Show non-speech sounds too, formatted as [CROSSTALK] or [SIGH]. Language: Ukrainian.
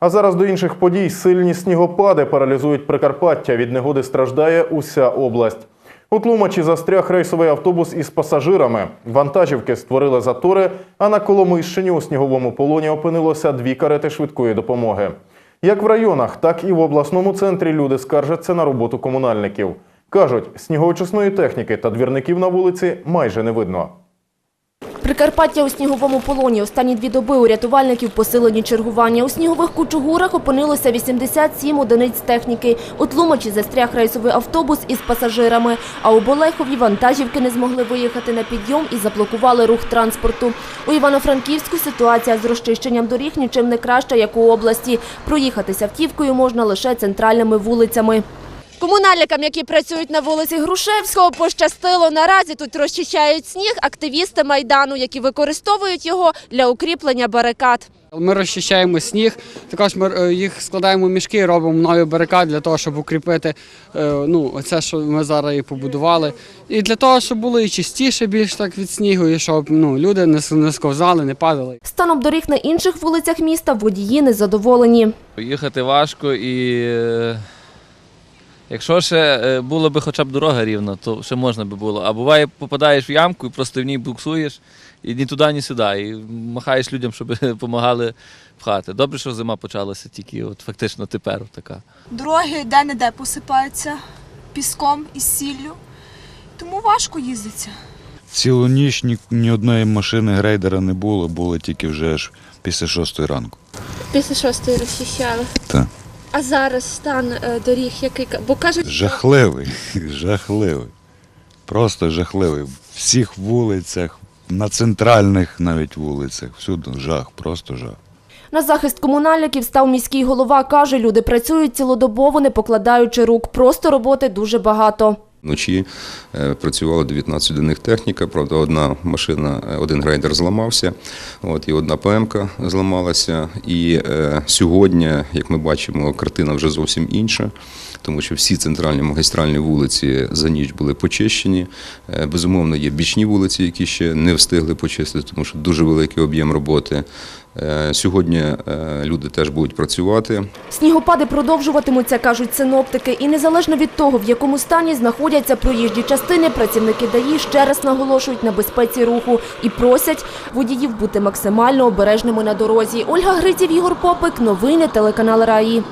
А зараз до інших подій сильні снігопади паралізують Прикарпаття. Від негоди страждає уся область. У Тлумачі застряг рейсовий автобус із пасажирами. Вантажівки створили затори, а на Коломийщині у сніговому полоні опинилося дві карети швидкої допомоги. Як в районах, так і в обласному центрі люди скаржаться на роботу комунальників. Кажуть, сніговичисної техніки та двірників на вулиці майже не видно. Прикарпаття у сніговому полоні. Останні дві доби у рятувальників посилені чергування. У снігових кучугурах опинилося 87 одиниць техніки. У Тлумачі застряг рейсовий автобус із пасажирами. А у Болехові вантажівки не змогли виїхати на підйом і заблокували рух транспорту. У Івано-Франківську ситуація з розчищенням доріг нічим не краща, як у області. Проїхатися автівкою можна лише центральними вулицями. Комунальникам, які працюють на вулиці Грушевського, пощастило. Наразі тут розчищають сніг активісти Майдану, які використовують його для укріплення барикад. Ми розчищаємо сніг, також ми е, їх складаємо в мішки, робимо нові барикади для того, щоб укріпити е, ну, оце, що ми зараз і побудували. І для того, щоб було і чистіше більш так від снігу, і щоб ну, люди не сковзали, не падали. Станом доріг на інших вулицях міста водії незадоволені. Їхати важко і е, якщо ще е, було б хоча б дорога рівна, то ще можна би було. А буває, попадаєш в ямку і просто в ній буксуєш, і ні туди, ні сюди. І махаєш людям, щоб [LAUGHS] допомагали пхати. Добре, що зима почалася тільки от фактично тепер така. Дороги де-не-де посипаються піском і сіллю, тому важко їздиться. Цілу ніч ні, ні одної машини грейдера не було, було тільки вже ж після шостої ранку. Після шостої розчищали. Так. А зараз стан е, доріг який? Бо кажуть, Жахливий, [LAUGHS] жахливий. Просто жахливий. В всіх вулицях, на центральних навіть вулицях, всюди жах, просто жах. На захист комунальників став міський голова. Каже, люди працюють цілодобово, не покладаючи рук. Просто роботи дуже багато. Вночі е, працювало 19 одиних техніка, правда, одна машина, е, один грейдер зламався, от, і одна ПМК зламалася. І е, сьогодні, як ми бачимо, картина вже зовсім інша, тому що всі центральні магістральні вулиці за ніч були почищені. Е, безумовно, є бічні вулиці, які ще не встигли почистити, тому що дуже великий об'єм роботи. Е, сьогодні люди теж будуть працювати. Снігопади продовжуватимуться, кажуть синоптики. І незалежно від того, в якому стані знаходяться проїжджі частини, працівники ДАІ ще раз наголошують на безпеці руху і просять водіїв бути максимально обережними на дорозі. Ольга Гриців, Ігор Попик. Новини телеканал РАІ.